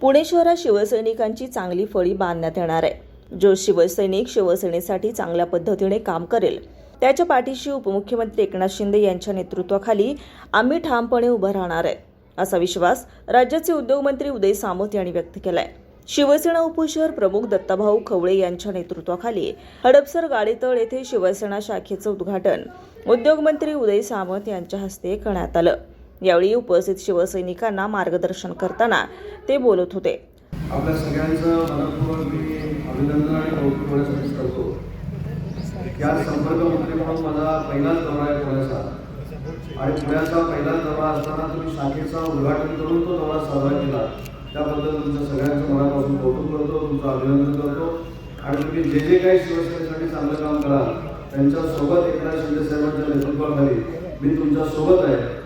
पुणे शहरात शिवसैनिकांची चांगली फळी बांधण्यात येणार आहे. जो शिवसैनिक शिवसेनेसाठी चांगल्या पद्धतीने काम करेल त्याच्या पाठीशी उपमुख्यमंत्री एकनाथ शिंदे यांच्या नेतृत्वाखाली आम्ही ठामपणे उभं राहणार आहे असा विश्वास राज्याचे उद्योगमंत्री उदय सामंत यांनी व्यक्त केलाय. शिवसेना उपशहर प्रमुख दत्ताभाऊ खवळे यांच्या नेतृत्वाखाली हडपसर गाडीतळ येथे शिवसेना शाखेचं उद्घाटन उद्योगमंत्री उदय सामंत यांच्या हस्ते करण्यात आलं. यावेळी उपस्थित शिवसैनिकांना मार्गदर्शन करताना ते बोलत होते. आपल्या सगळ्यांचं मनपूर्वक मी अभिनंदन आणि कौतुक होण्यासाठी करतो. या संपर्क मंत्री म्हणून माझा पहिलाच दौरा आहे पुण्याचा. आणि पुण्याचा पहिलाच दौरा असताना तुम्ही शाखेचा उद्घाटन करून तो दौरा साजरा केला. त्याबद्दल तुमच्या सगळ्यांचं मनापासून कौतुक करतो तुमचं अभिनंदन करतो. आणि तुम्ही जे जे काही शिवसेनेसाठी चांगलं काम कराल त्यांच्यासोबत एकनाथ शिंदे साहेबांच्या नेतृत्वाखाली मी तुमच्यासोबत आहे.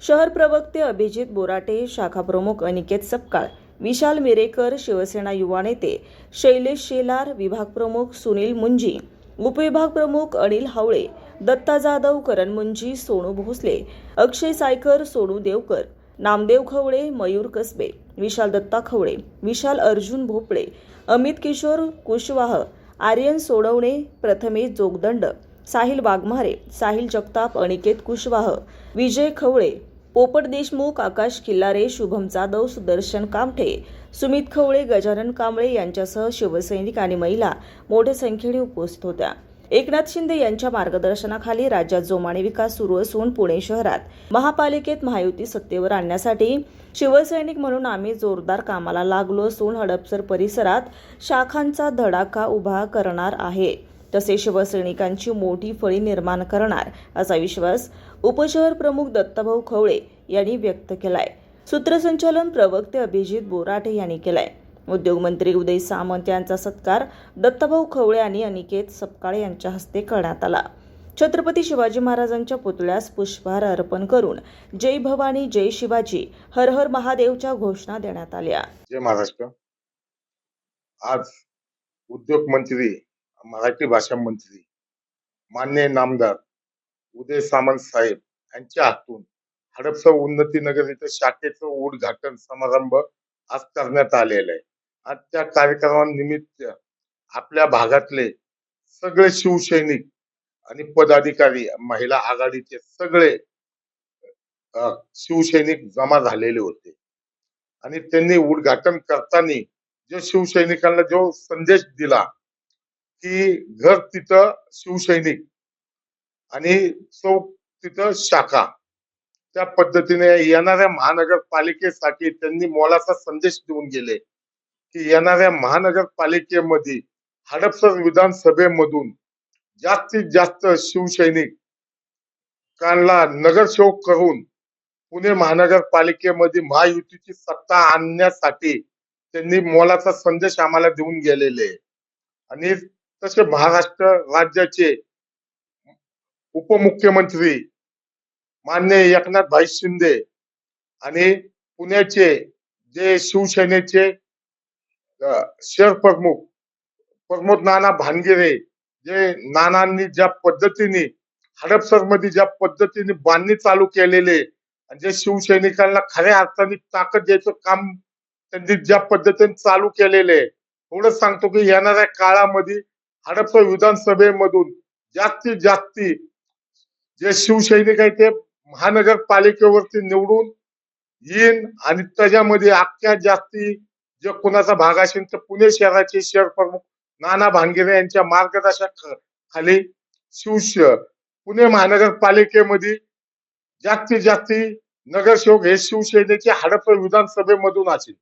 शहर प्रवक्ते अभिजित बोराटे शाखा प्रमुख अनिकेत सपकाळ विशाल मिरेकर शिवसेना युवा नेते शैलेश शेलार विभाग प्रमुख सुनील मुंजी उपविभाग प्रमुख अनिल हावळे दत्ता जाधव करण मुंजी सोनू भोसले अक्षय सायकर सोनू देवकर नामदेव खवळे मयूर कसबे विशाल दत्ता खवळे विशाल अर्जुन भोपळे अमित किशोर कुशवाह आर्यन सोडवणे प्रथमेश जोगदंड साहिल वाघमारे साहिल जगताप अनिकेत कुशवाह विजय खवळे पोपट देशमुख आकाश किल्लारे शुभम जाधव सुदर्शन कामठे सुमित खवळे गजानन कांबळे यांच्यासह शिवसैनिक आणि महिला मोठ्या संख्येने उपस्थित होत्या. एकनाथ शिंदे यांच्या मार्गदर्शनाखाली राज्यात जोमाने विकास सुरू असून पुणे शहरात महापालिकेत महायुती सत्तेवर आणण्यासाठी शिवसैनिक म्हणून आम्ही जोरदार कामाला लागलो असून हडपसर परिसरात शाखांचा धडाका उभा करणार आहे. तसे शिवसैनिकांची मोठी फळी निर्माण करणार असा विश्वास उपशहर प्रमुख दत्ताभाऊ खवळे यांनी व्यक्त केलाय. सूत्रसंचालन प्रवक्ते अभिजित बोराटे यांनी केलाय. उद्योगमंत्री उदय सामंत यांचा सत्कार दत्ताभाऊ खवळे आणि अनिकेत सपकाळे यांच्या हस्ते करण्यात आला. छत्रपती शिवाजी महाराजांच्या पुतळ्यास पुष्पहार अर्पण करून जय भवानी जय शिवाजी हर हर महादेवच्या घोषणा देण्यात आल्या. जय महाराष्ट्र. आज उद्योग मंत्री मराठी भाषा मंत्री मान्य नामदार उदय सामंत साहेब यांच्या हातून हडपसर उन्नती नगर इथं शाखेचं उद्घाटन समारंभ आज करण्यात आलेला आहे. आणि त्या कार्यक्रमानिमित्त आपल्या भागातले सगळे शिवसैनिक आणि पदाधिकारी महिला आघाडीचे सगळे शिवसैनिक जमा झालेले होते. आणि त्यांनी उद्घाटन करताना जो शिवसैनिकांना जो संदेश दिला की घर तिथं शिवसैनिक आणि चौक तिथं शाखा त्या पद्धतीने येणाऱ्या महानगरपालिकेसाठी त्यांनी मोलाचा संदेश देऊन गेले की येणाऱ्या महानगरपालिकेमध्ये हडपसर विधानसभेमधून जास्तीत जास्त शिवसैनिक कानला नगरसेवक करून पुणे महानगरपालिकेमध्ये महायुतीची सत्ता आणण्यासाठी त्यांनी मोलाचा संदेश आम्हाला देऊन गेलेले आहे. आणि तसे महाराष्ट्र राज्याचे उपमुख्यमंत्री मान्य एकनाथ भाई शिंदे आणि पुण्याचे जे शिवसेनेचे शहर प्रमुख प्रमोद नाना भानगिरे जे नानांनी ज्या पद्धतीने हडपसरमध्ये ज्या पद्धतीने बांधणी चालू केलेले आणि जे शिवसैनिकांना खऱ्या अर्थाने ताकद द्यायचं काम त्यांनी ज्या पद्धतीने चालू केलेले एवढंच सांगतो की येणाऱ्या काळामध्ये हडपसर विधानसभेमधून जास्तीत जास्ती जे शिवसैनिक आहे ते महानगरपालिकेवरती निवडून येईन आणि त्याच्यामध्ये अख्ख्या जास्ती जे कुणाचा भाग असेल तर पुणे शहराचे शहर प्रमुख नाना भानगिरे यांच्या मार्गदर्शनाखाली शिवश पुणे महानगरपालिकेमध्ये जास्तीत जास्ती नगरसेवक हे शिवसेनेचे हडप्पा विधानसभेमधून असेल.